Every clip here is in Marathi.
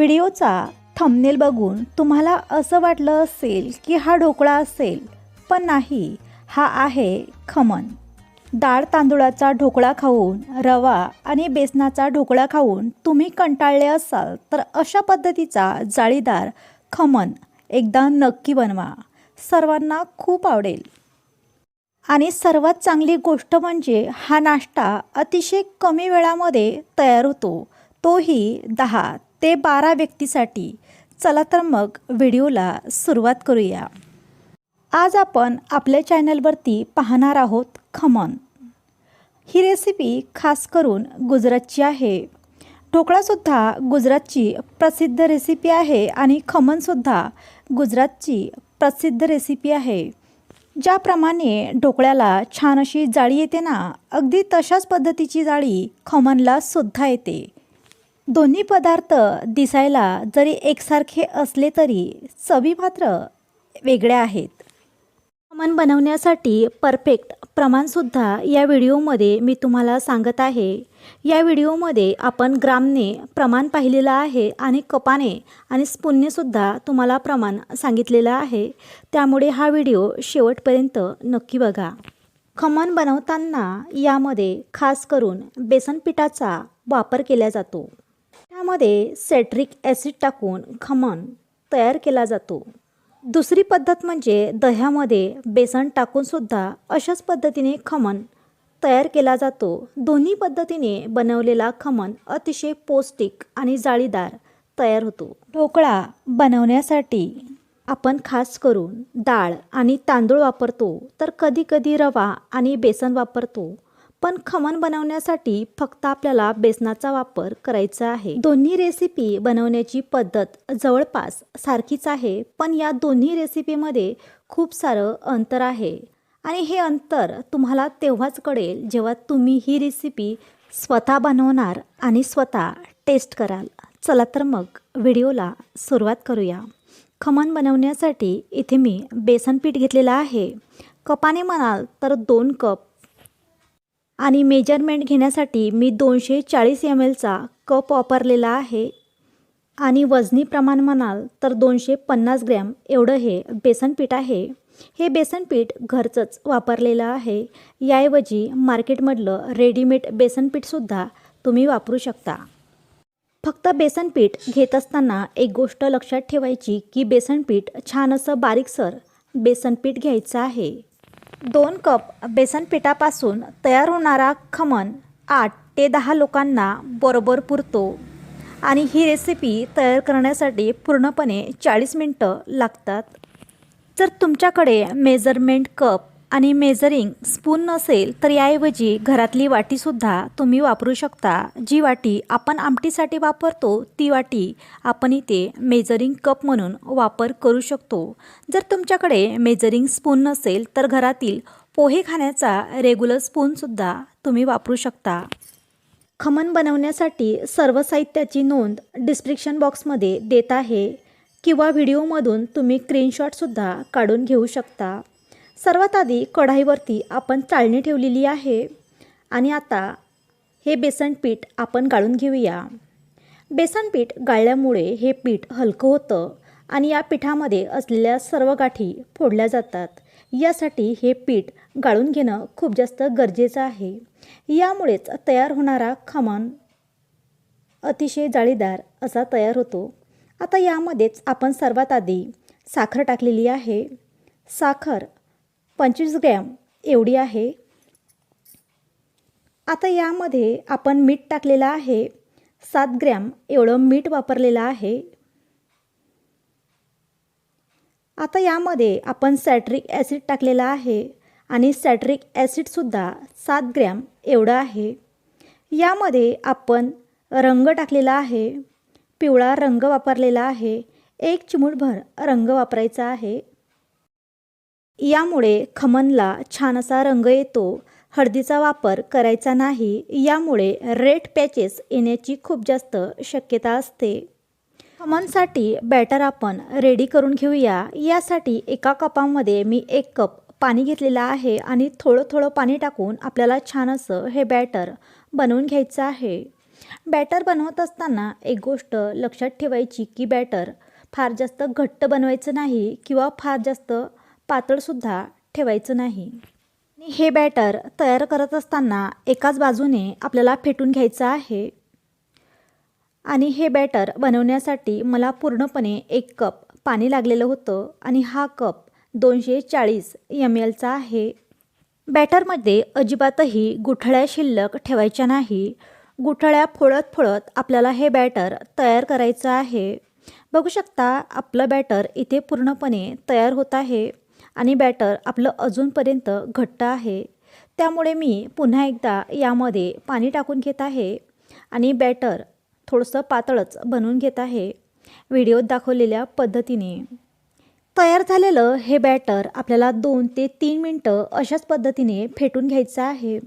व्हिडिओचा थंबनेल बघून तुम्हाला असं वाटलं असेल की हा ढोकळा असेल पण नाही हा आहे खमन डाळ तांदूळाचा ढोकळा खाऊन रवा आणि बेसनाचा ढोकळा खाऊन तुम्ही कंटाळले असाल तर अशा पद्धतीचा जाळीदार खमन एकदा नक्की बनवा. सर्वांना खूप आवडेल. आणि सर्वात चांगली गोष्ट म्हणजे हा नाश्ता अतिशय कमी वेळामध्ये तयार होतो. तोही दहा ते बारा व्यक्तीसाठी. चला तर मग व्हिडिओला सुरुवात करूया. आज आपण आपल्या चॅनलवरती पाहणार आहोत खमन ही रेसिपी खास करून गुजरातची आहे. ढोकळासुद्धा गुजरातची प्रसिद्ध रेसिपी आहे आणि खमनसुद्धा गुजरातची प्रसिद्ध रेसिपी आहे. ज्याप्रमाणे ढोकळ्याला छान अशी जाळी येते ना अगदी तशाच पद्धतीची जाळी खमनला सुद्धा येते. दोन्ही पदार्थ दिसायला जरी एकसारखे असले तरी चवी मात्र वेगळ्या आहेत. खमण बनवण्यासाठी परफेक्ट प्रमाणसुद्धा या व्हिडिओमध्ये मी तुम्हाला सांगत आहे. या व्हिडिओमध्ये आपण ग्रामने प्रमाण पाहिलेलं आहे आणि कपाने आणि स्पूननेसुद्धा तुम्हाला प्रमाण सांगितलेलं आहे. त्यामुळे हा व्हिडिओ शेवटपर्यंत नक्की बघा. खमण बनवताना यामध्ये खास करून बेसन पिठाचा वापर केला जातो. त्यामध्ये सेट्रिक ॲसिड टाकून खमण तयार केला जातो. दुसरी पद्धत म्हणजे दह्यामध्ये बेसन टाकूनसुद्धा अशाच पद्धतीने खमण तयार केला जातो. दोन्ही पद्धतीने बनवलेला खमण अतिशय पौष्टिक आणि जाळीदार तयार होतो. ढोकळा बनवण्यासाठी आपण खास करून डाळ आणि तांदूळ वापरतो तर कधीकधी रवा आणि बेसन वापरतो. पण खमण बनवण्यासाठी फक्त आपल्याला बेसनाचा वापर करायचा आहे. दोन्ही रेसिपी बनवण्याची पद्धत जवळपास सारखीच आहे पण या दोन्ही रेसिपीमध्ये खूप सारं अंतर आहे. आणि हे अंतर तुम्हाला तेव्हाच कळेल जेव्हा तुम्ही ही रेसिपी स्वतः बनवणार आणि स्वतः टेस्ट कराल. चला तर मग व्हिडिओला सुरुवात करूया. खमण बनवण्यासाठी इथे मी बेसन पीठ घेतलेलं आहे. कपाने म्हणाल तर दोन कप आणि मेजरमेंट घेण्यासाठी मी दोनशे चाळीस एम एलचा कप वापरलेला आहे. आणि वजनी प्रमाण म्हणाल तर दोनशे पन्नास ग्रॅम एवढं हे बेसन पीठ आहे. हे बेसन पीठ घरचंच वापरलेलं आहे. याऐवजी मार्केटमधलं रेडीमेड बेसन पीठसुद्धा तुम्ही वापरू शकता. फक्त बेसन पीठ घेत असताना एक गोष्ट लक्षात ठेवायची की बेसन पीठ छान असं बारीकसर बेसन पीठ घ्यायचं आहे. दोन कप बेसन पिठापासून तयार होणारा खमन आठ ते दहा लोकांना बरोबर पुरतो. आणि ही रेसिपी तयार करण्यासाठी पूर्णपणे चाळीस मिनटं लागतात. जर तुमच्याकडे मेजरमेंट कप आणि मेजरिंग स्पून नसेल तर याऐवजी घरातली वाटीसुद्धा तुम्ही वापरू शकता. जी वाटी आपण आमटीसाठी वापरतो ती वाटी आपण इथे मेजरिंग कप म्हणून वापर करू शकतो. जर तुमच्याकडे मेजरिंग स्पून नसेल तर घरातील पोहे खाण्याचा रेग्युलर स्पूनसुद्धा तुम्ही वापरू शकता. खमन बनवण्यासाठी सर्व साहित्याची नोंद डिस्क्रिप्शन बॉक्समध्ये देत आहे किंवा व्हिडिओमधून तुम्ही स्क्रीनशॉटसुद्धा काढून घेऊ शकता. सर्वात आधी कढाईवरती आपण चाळणी ठेवलेली आहे. आणि आता हे बेसन पीठ आपण गाळून घेऊया. बेसन पीठ गाळल्यामुळे हे पीठ हलकं होतं आणि या पिठामध्ये असलेल्या सर्व गाठी फोडल्या जातात. यासाठी हे पीठ गाळून घेणं खूप जास्त गरजेचं आहे. यामुळेच तयार होणारा खमण अतिशय जाळीदार असा तयार होतो. आता यामध्येच आपण सर्वात आधी साखर टाकलेली आहे. साखर पंचवीस ग्रॅम एवढी आहे. आता यामध्ये आपण मीठ टाकलेलं आहे. सात ग्रॅम एवढं मीठ वापरलेलं आहे. आता यामध्ये आपण सॅट्रिक ॲसिड टाकलेलं आहे आणि सॅट्रिक ॲसिडसुद्धा सात ग्रॅम एवढं आहे. यामध्ये आपण रंग टाकलेला आहे. पिवळा रंग वापरलेला आहे. एक चिमूटभर रंग वापरायचा आहे. यामुळे खमनला छान असा रंग येतो. हळदीचा वापर करायचा नाही यामुळे रेड पॅचेस येण्याची खूप जास्त शक्यता असते. खमनसाठी बॅटर आपण रेडी करून घेऊया. यासाठी एका कपामध्ये मी एक कप पाणी घेतलेलं आहे आणि थोडं थोडं पाणी टाकून आपल्याला छान असं हे बॅटर बनवून घ्यायचं आहे. बॅटर बनवत असताना एक गोष्ट लक्षात ठेवायची की बॅटर फार जास्त घट्ट बनवायचं नाही किंवा फार जास्त पातळसुद्धा ठेवायचं नाही. हे बॅटर तयार करत असताना एकाच बाजूने आपल्याला फेटून घ्यायचं आहे. आणि हे बॅटर बनवण्यासाठी मला पूर्णपणे एक कप पाणी लागलेलं होतं आणि हा कप दोनशे चाळीस एम एलचा आहे. बॅटरमध्ये अजिबातही गुठळ्या शिल्लक ठेवायच्या नाही. गुठळ्या फोडत फोडत आपल्याला हे बॅटर तयार करायचं आहे. बघू शकता आपलं बॅटर इथे पूर्णपणे तयार होत आहे. आणि बॅटर आपलं अजूनपर्यंत घट्ट आहे. त्यामुळे मी पुन्हा एकदा यामध्ये पाणी टाकून घेत आहे आणि बॅटर थोडंसं पातळच बनवून घेत आहे. व्हिडिओत दाखवलेल्या पद्धतीने. तयार झालेलं हे बॅटर आपल्याला दोन ते तीन मिनटं अशाच पद्धतीने फेटून घ्यायचं आहे.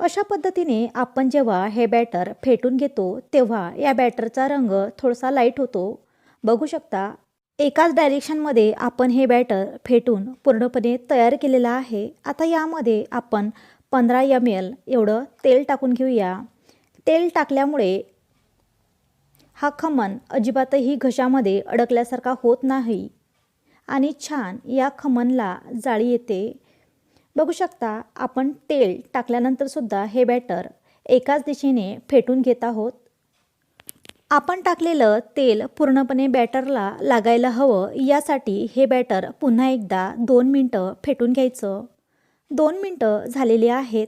अशा पद्धतीने आपण जेव्हा हे बॅटर फेटून घेतो तेव्हा या बॅटरचा रंग थोडासा लाइट होतो. बघू शकता एकाच डायरेक्शनमध्ये आपण हे बॅटर फेटून पूर्णपणे तयार केलेलं आहे. आता यामध्ये आपण पंधरा एम एल एवढं तेल टाकून घेऊया. तेल टाकल्यामुळे हा खमण अजिबातही घशामध्ये अडकल्यासारखा होत नाही आणि छान या खमणला जाळी येते. बघू शकता आपण तेल टाकल्यानंतरसुद्धा हे बॅटर एकाच दिशेने फेटून घेत आहोत. आपण टाकलेलं तेल पूर्णपणे बॅटरला लागायला हवं यासाठी हे बॅटर पुन्हा एकदा दोन मिनटं फेटून घ्यायचं. दोन मिनटं झालेली आहेत.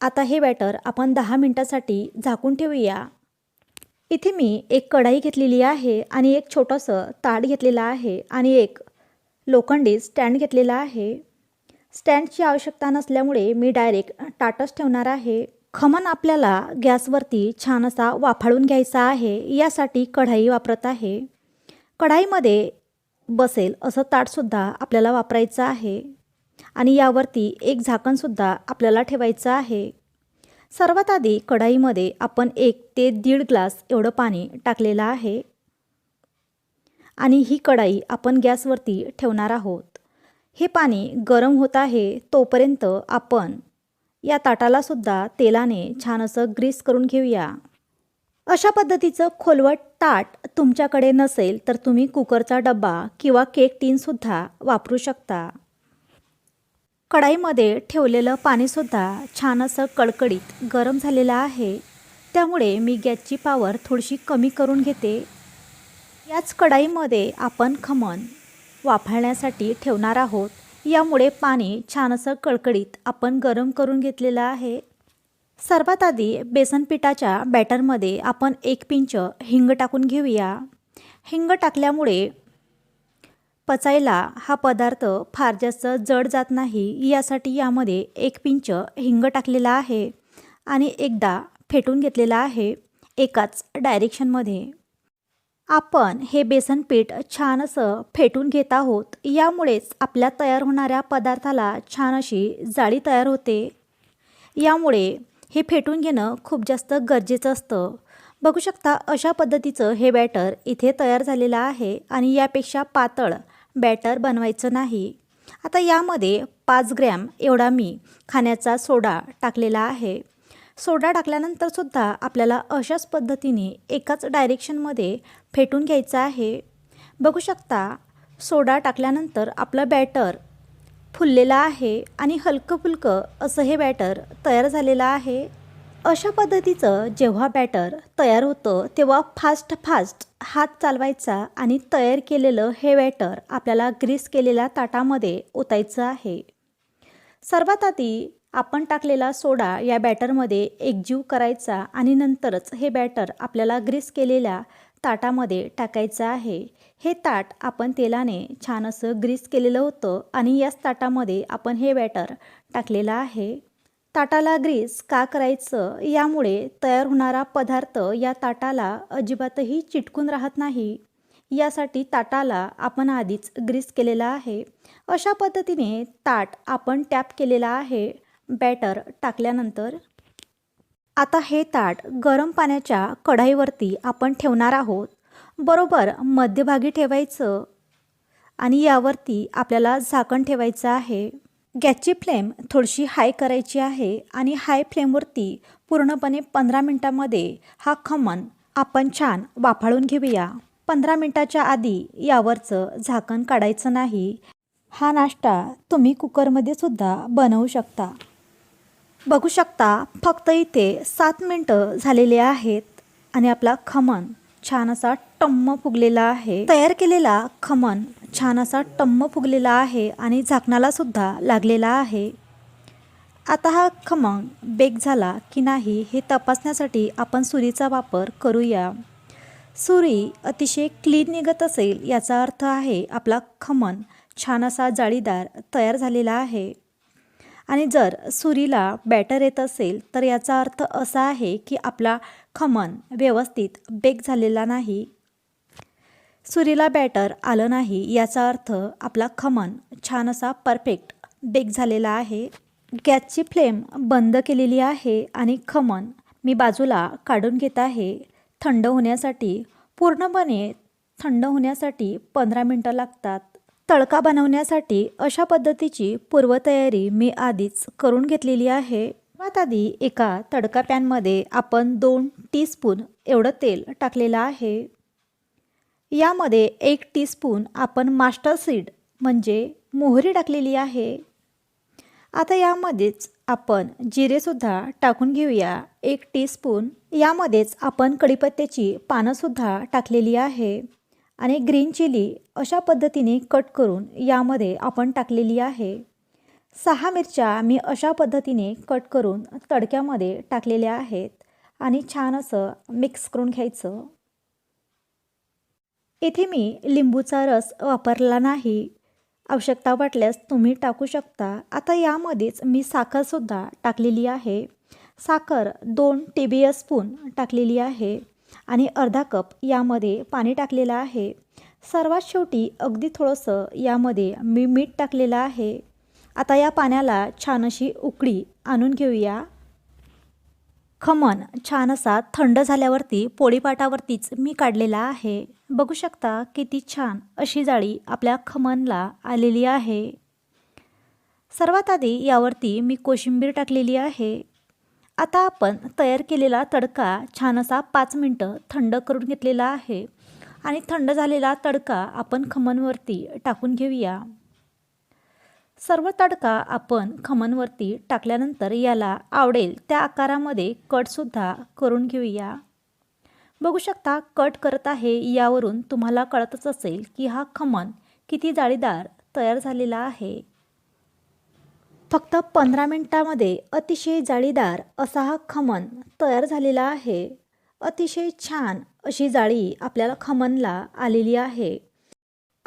आता हे बॅटर आपण दहा मिनटासाठी झाकून ठेवूया. इथे मी एक कढाई घेतलेली आहे आणि एक छोटंसं ताट घेतलेलं आहे आणि एक लोखंडी स्टँड घेतलेला आहे. स्टँडची आवश्यकता नसल्यामुळे मी डायरेक्ट ताटच ठेवणार आहे. खमण आपल्याला गॅसवरती छान असा वाफाळून घ्यायचा आहे यासाठी कढाई वापरत आहे. कढाईमध्ये बसेल असं ताटसुद्धा आपल्याला वापरायचं आहे आणि यावरती एक झाकणसुद्धा आपल्याला ठेवायचं आहे. सर्वात आधी कढाईमध्ये आपण एक ते दीड ग्लास एवढं पाणी टाकलेलं आहे आणि ही कढाई आपण गॅसवरती ठेवणार आहोत. हे पाणी गरम होत आहे तोपर्यंत आपण या ताटाला सुद्धा तेलाने छान असं ग्रीस करून घेऊया. अशा पद्धतीचं खोलवट ताट तुमच्याकडे नसेल तर तुम्ही कुकरचा डब्बा किंवा केक टीनसुद्धा वापरू शकता. कढाईमध्ये ठेवलेलं पाणीसुद्धा छान असं कडकडीत गरम झालेलं आहे. त्यामुळे मी गॅसची पावर थोडीशी कमी करून घेते. याच कढाईमध्ये आपण खमण वाफाळण्यासाठी ठेवणार आहोत. यामुळे पाणी छान असं कडकडीत आपण गरम करून घेतलेलं आहे. सर्वात आधी बेसन पिठाच्या बॅटरमध्ये आपण एक पिंच हिंग टाकून घेऊया. हिंग टाकल्यामुळे पचायला हा पदार्थ फार जास्त जड जात नाही यासाठी यामध्ये एक पिंच हिंग टाकलेला आहे आणि एकदा फेटून घेतलेला आहे एकाच डायरेक्शनमध्ये आपण हे बेसन पीठ छान असं फेटून घेत आहोत. यामुळेच आपल्या तयार होणाऱ्या पदार्थाला छान अशी जाळी तयार होते. यामुळे हे फेटून घेणं खूप जास्त गरजेचं असतं. बघू शकता अशा पद्धतीचं हे बॅटर इथे तयार झालेलं आहे आणि यापेक्षा पातळ बॅटर बनवायचं नाही. आता यामध्ये पाच ग्रॅम एवढा मी खाण्याचा सोडा टाकलेला आहे. सोडा टाकल्यानंतर सुद्धा आपल्याला अशाच पद्धतीने एकाच डायरेक्शनमध्ये फेटून घ्यायचं आहे. बघू शकता सोडा टाकल्यानंतर आपलं बॅटर फुललेलं आहे आणि हलकं फुलकं असं हे बॅटर तयार झालेलं आहे. अशा पद्धतीचं जेव्हा बॅटर तयार होतं तेव्हा फास्ट फास्ट हात चालवायचा आणि तयार केलेलं हे बॅटर आपल्याला ग्रीस केलेल्या ताटामध्ये ओतायचं आहे. सर्वात आधी आपण टाकलेला सोडा या बॅटरमध्ये एकजीव करायचा आणि नंतरच हे बॅटर आपल्याला ग्रीस केलेल्या ताटामध्ये टाकायचं आहे. हे ताट आपण तेलाने छान असं ग्रीस केलेलं होतं आणि याच ताटामध्ये आपण हे बॅटर टाकलेलं आहे. ताटाला ग्रीस का करायचं यामुळे तयार होणारा पदार्थ या ताटाला अजिबातही चिटकून राहत नाही. यासाठी ताटाला आपण आधीच ग्रीस केलेला आहे. अशा पद्धतीने ताट आपण टॅप केलेला आहे. बॅटर टाकल्यानंतर आता हे ताट गरम पाण्याच्या कढाईवरती आपण ठेवणार आहोत. बरोबर मध्यभागी ठेवायचं आणि यावरती आपल्याला झाकण ठेवायचं आहे. गॅसची फ्लेम थोडीशी हाय करायची आहे आणि हाय फ्लेमवरती पूर्णपणे पंधरा मिनटामध्ये हा खमण आपण छान वाफाळून घेऊया. पंधरा मिनटाच्या आधी यावरचं झाकण काढायचं नाही. हा नाश्ता तुम्ही कुकरमध्ये सुद्धा बनवू शकता. बघू शकता फक्त इथे सात मिनटं झालेले आहेत आणि आपला खमण छान असा टम्म फुगलेला आहे. तयार केलेला खमण छान असा टम्म फुगलेला आहे आणि झाकणाला सुद्धा लागलेला आहे. आता हा खमण बेक झाला की नाही हे तपासण्यासाठी आपण सुरीचा वापर करूया. सुरी अतिशय क्लीन निघत असेल याचा अर्थ आहे आपला खमण छान असा जाळीदार तयार झालेला आहे. आणि जर सुरीला बॅटर येत असेल तर याचा अर्थ असा आहे की आपला खमन व्यवस्थित बेक झालेला नाही. सुरीला बॅटर आलं नाही याचा अर्थ आपला खमन छान असा परफेक्ट बेक झालेला आहे. गॅसची फ्लेम बंद केलेली आहे आणि खमन मी बाजूला काढून घेत आहे. थंड होण्यासाठी पूर्णपणे थंड होण्यासाठी पंधरा मिनटं लागतात. तडका बनवण्यासाठी अशा पद्धतीची पूर्वतयारी मी आधीच करून घेतलेली आहे. सर्वात आधी एका तडका पॅनमध्ये आपण दोन टीस्पून एवढं तेल टाकलेलं आहे. यामध्ये एक टीस्पून आपण मास्टर सीड म्हणजे मोहरी टाकलेली आहे. आता यामध्येच आपण जिरेसुद्धा टाकून घेऊया. एक टीस्पून. यामध्येच आपण कढीपत्त्याची पानंसुद्धा टाकलेली आहे. आणि ग्रीन चिली अशा पद्धतीने कट करून यामध्ये आपण टाकलेली आहे. सहा मिरच्या मी अशा पद्धतीने कट करून तडक्यामध्ये टाकलेल्या आहेत आणि छान असं मिक्स करून घ्यायचं. इथे मी लिंबूचा रस वापरला नाही. आवश्यकता वाटल्यास तुम्ही टाकू शकता. आता यामध्येच मी साखरसुद्धा टाकलेली आहे. साखर दोन टेबल स्पून टाकलेली आहे. आणि अर्धा कप यामध्ये पाणी टाकलेलं आहे. सर्वात शेवटी अगदी थोडंसं यामध्ये मी मीठ टाकलेलं आहे. आता या पाण्याला छान अशी उकळी आणून घेऊया. खमण छान असा थंड झाल्यावरती पोळीपाटावरतीच मी काढलेला आहे. बघू शकता किती छान अशी जाळी आपल्या खमणला आलेली आहे. सर्वात आधी यावरती मी कोशिंबीर टाकलेली आहे. आता आपण तयार केलेला तडका छान असा पाच मिनटं थंड करून घेतलेला आहे. आणि थंड झालेला तडका आपण खमणवरती टाकून घेऊया. सर्व तडका आपण खमणवरती टाकल्यानंतर याला आवडेल त्या आकारामध्ये कटसुद्धा करून घेऊया. बघू शकता कट करत आहे यावरून तुम्हाला कळतच असेल की हा खमण किती जाळीदार तयार झालेला आहे. फक्त पंधरा मिनटामध्ये अतिशय जाळीदार असा हा खमन तयार झालेला आहे. अतिशय छान अशी जाळी आपल्याला खमनला आलेली आहे.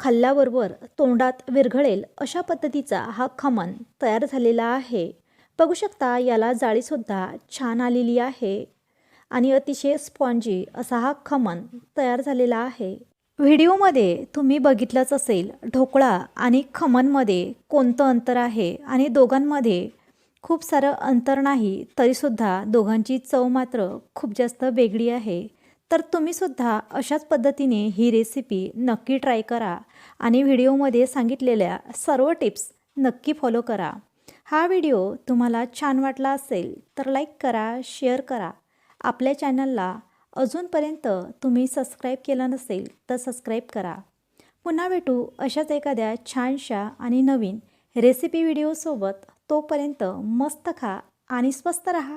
खाल्ल्याबरोबर तोंडात विरघळेल अशा पद्धतीचा हा खमन तयार झालेला आहे. बघू शकता याला जाळीसुद्धा छान आलेली आहे. आणि अतिशय स्पॉन्जी असा हा खमन तयार झालेला आहे. व्हिडिओमध्ये तुम्ही बघितलंच असेल ढोकळा आणि खमनमध्ये कोणतं अंतर आहे आणि दोघांमध्ये खूप सारं अंतर नाही तरीसुद्धा दोघांची चव मात्र खूप जास्त वेगळी आहे. तर तुम्हीसुद्धा अशाच पद्धतीने ही रेसिपी नक्की ट्राय करा आणि व्हिडिओमध्ये सांगितलेल्या सर्व टिप्स नक्की फॉलो करा. हा व्हिडिओ तुम्हाला छान वाटला असेल तर लाईक करा शेअर करा. आपल्या चॅनलला अजूनपर्यंत तुम्ही सबस्क्राईब केलं नसेल तर सबस्क्राईब करा. पुन्हा भेटू अशाच एखाद्या छानशा आणि नवीन रेसिपी व्हिडिओसोबत तोपर्यंत मस्त खा आणि स्वस्त रहा.